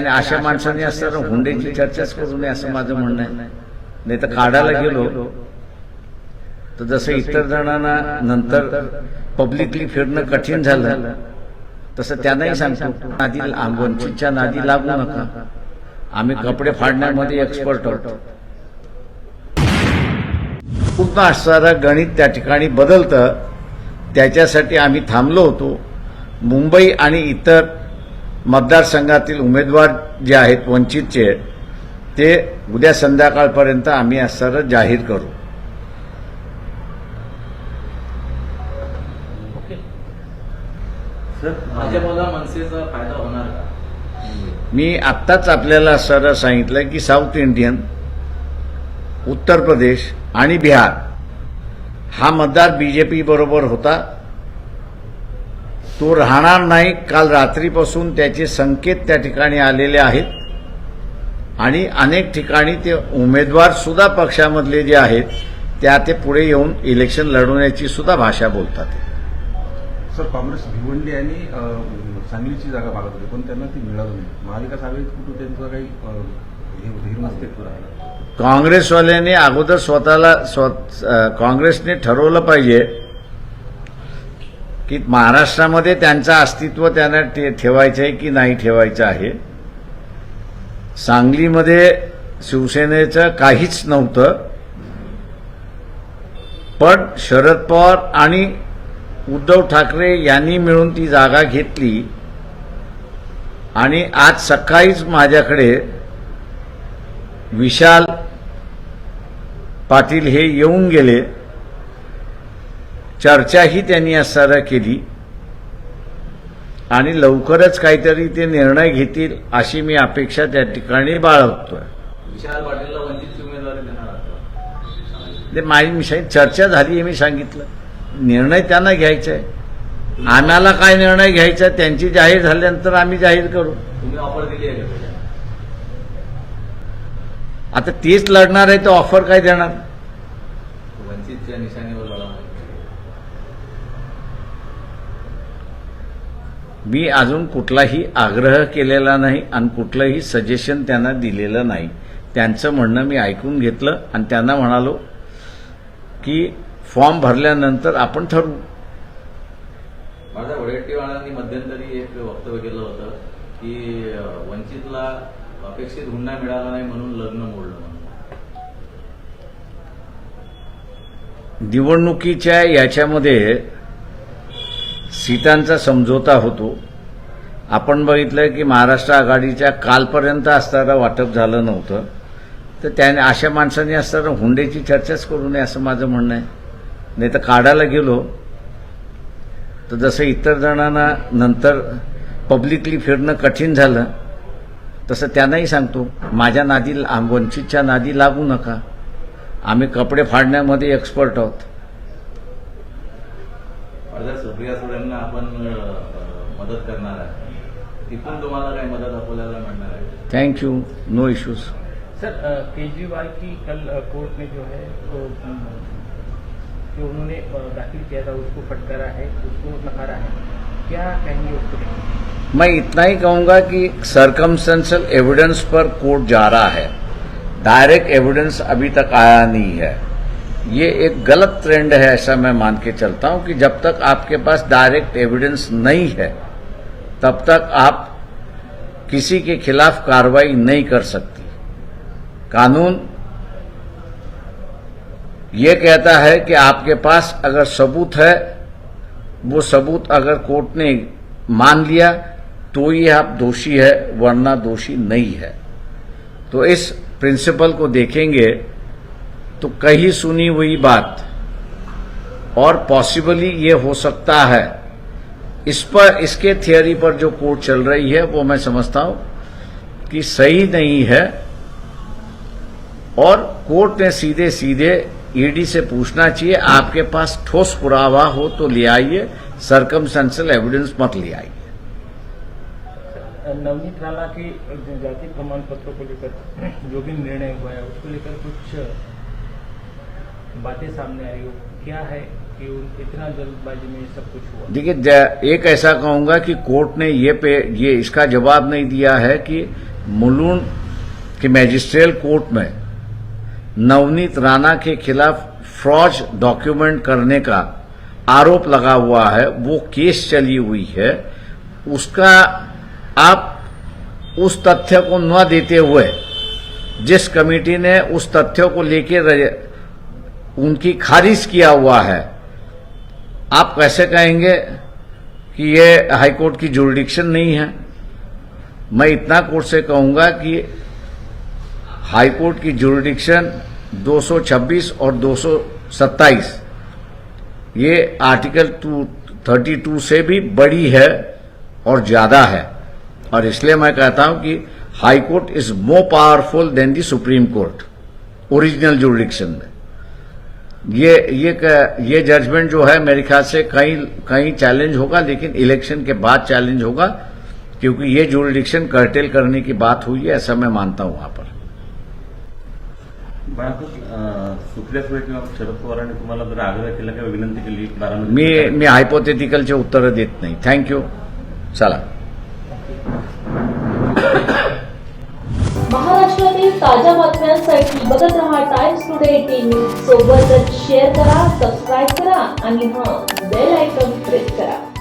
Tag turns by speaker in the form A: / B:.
A: आणि अशा माणसांनी असताना हुंड्याची चर्चाच करू नये असं माझं म्हणणं आहे. नाही तर काढायला गेलो तर जसं इतर जणांना नंतर पब्लिकली फिरणं कठीण झालं तसं त्यांनाही सांगतो नादी वंचितच्या नादी लागू नका. आम्ही कपडे फाडण्यामध्ये एक्सपर्ट आहोत. पूर्ण असणारं गणित त्या ठिकाणी बदलतं. त्याच्यासाठी आम्ही थांबलो होतो. मुंबई आणि इतर मतदारसंघातील उमेदवार जे आहेत वंचितचे ते उद्या संध्याकाळपर्यंत आम्ही असणारं जाहीर करू.
B: ओके. सर भाजपला मनसेचा फायदा होणार का?
A: मी आत्ताच आपल्याला सरळ सांगितलं की साऊथ इंडियन उत्तर प्रदेश आणि बिहार हा मतदार बीजेपी बरोबर होता. तो राहणार नाही. काल रात्रीपासून त्याचे संकेत त्या ठिकाणी आलेले आहेत. आणि अनेक ठिकाणी ते उमेदवार सुद्धा पक्षामधले जे आहेत त्या ते पुढे येऊन इलेक्शन लढवण्याची सुद्धा भाषा बोलतात.
C: सर काँग्रेस भिवंडी आणि सांगलीची जागा मागत होती पण त्यांना ती मिळाली नाही. महाविकास आघाडीत कुठं त्यांचं काही
A: काँग्रेसवाल्याने अगोदर स्वतःला काँग्रेसने ठरवलं पाहिजे की महाराष्ट्रामध्ये त्यांचं अस्तित्व त्यांना ठे- ठेवायचं आहे की नाही ठेवायचं आहे? सांगलीमध्ये शिवसेनेचं काहीच नव्हतं. पण शरद पवार आणि उद्धव ठाकरे यांनी मिळून ती जागा घेतली. आणि आज सकाळीच माझ्याकडे विशाल पाटील हे येऊन गेले. चर्चाही त्यांनी असताना केली. आणि लवकरच काहीतरी ते निर्णय घेतील अशी मी अपेक्षा त्या ठिकाणी बाळगतोय. ते माझी सांगितलं, चर्चा झाली आहे मी सांगितलं. निर्णय त्यांना घ्यायचा आहे. आम्हाला काय निर्णय घ्यायचा त्यांची जाहीर झाल्यानंतर आम्ही जाहीर करू? आता तेच लढणार आहे तर ऑफर काय देणार? मी अजून कुठलाही आग्रह केलेला नाही आणि कुठलंही सजेशन त्यांना दिलेलं नाही. त्यांचं म्हणणं मी ऐकून घेतलं आणि त्यांना म्हणालो की फॉर्म भरल्यानंतर आपण ठरवू.
B: माझ्या वडेट्टीवाळांनी मध्यंतरी एक वक्तव्य केलं होतं की वंचितला अपेक्षित हुंडा मिळाला नाही म्हणून लग्न मोडलं म्हणून.
A: निवडणुकीच्या याच्यामध्ये सीटांचा समझोता होतो. आपण बघितलं की महाराष्ट्र आघाडीच्या कालपर्यंत असताना वाटप झालं नव्हतं. तर त्याने अशा माणसांनी असताना हुंडेची चर्चाच करू नये असं माझं म्हणणं आहे. नाही तर काढायला गेलो. तर जसं इतर जणांना नंतर पब्लिकली फिरणं कठीण झालं तसं त्यांनाही सांगतो माझ्या नादी वंचितच्या नादी लागू नका. आम्ही कपडे फाडण्यामध्ये एक्सपर्ट आहोत.
B: अर्ध्या सुप्रिया सुळेंना आपण मदत करणार आहे. तिथून तुम्हाला काही मदत अकोल्याला मिळणार आहे.
A: Thank you no issues
D: sir uh, Kejriwal की कल अ, कोर्ट ने जो है तो अम, जो उन्होंने अ, दाखिल किया था उसको फटकारा है उसको नकारा है। क्या कहेंगे उसको? लेकर?
A: मैं इतना ही कहूँगा कि सरकमस्टेंशियल एविडेंस पर कोर्ट जा रहा है। डायरेक्ट एविडेंस अभी तक आया नहीं है। ये एक गलत ट्रेंड है, ऐसा मैं मान के चलता हूँ कि जब तक आपके पास डायरेक्ट एविडेंस नहीं है, तब तक आप किसी के खिलाफ कार्रवाई नहीं कर सकती। कानून ये कहता है कि आपके पास अगर सबूत है, वो सबूत अगर कोर्ट ने मान लिया तो ही आप दोषी है, वरना दोषी नहीं है। तो इस प्रिंसिपल को देखेंगे तो कही सुनी हुई बात। और पॉसिबली ये हो सकता है। इस पर, इसके थियोरी पर जो कोर्ट चल रही है, वो मैं समझता हूँ कि सही नहीं है। और कोर्ट ने सीधे सीधे ईडी से पूछना चाहिए, आपके पास ठोस पुरावा हो तो ले आइए सरकमस्टेंशियल एविडेंस मत ले आइए।
D: नवनीत राणा के जाति प्रमाण पत्रों को लेकर जो भी निर्णय हुआ है, उसको लेकर कुछ बातें सामने आई हो, क्या है कि इतना जल्दबाजी में सब कुछ हुआ?
A: देखिए एक ऐसा कहूँगा कि कोर्ट ने ये पे, ये इसका जवाब नहीं दिया है कि मुलुंड के मैजिस्ट्रियल कोर्ट में नवनीत राणा के खिलाफ फ्रॉज डॉक्यूमेंट करने का आरोप लगा हुआ है, वो केस चली हुई है, उसका आप उस तथ्य को न देते हुए जिस कमेटी ने उस तथ्य को लेकर उनकी खारिज किया हुआ है। आप कैसे कहेंगे कि ये हाईकोर्ट की जुरिडिक्शन नहीं है? मैं इतना कोर्ट से कहूँगा कि हाईकोर्ट की जुरिडिक्शन 226 और 227 ये आर्टिकल 232 से भी बड़ी है और ज़्यादा है। और इसलिए मैं कहता हूँ कि high court is more powerful than the supreme court original jurisdiction में। ये ये ये जजमेंट जो है मेरे ख्याल से कहीं कहीं चैलेंज होगा लेकिन इलेक्शन के बाद चैलेंज होगा क्योंकि ये जुरिडिक्शन कर्टेल करने की बात हुई है ऐसा मैं मानता हूँ वहाँ पर।
E: शरद पवारांनी तुम्हाला जर आग्रह केला किंवा विनंती केली
A: मी मी हायपोथेटिकलचे उत्तरं देत नाही। थँक्यू चला
F: ताज्या बातम्यांसाठी बघत रहा टाइम्स टुडे एटीन न्यूज़ सोबतच शेअर करा सबस्क्राईब करा आणि हाँ बेल आयकॉन प्रेस करा।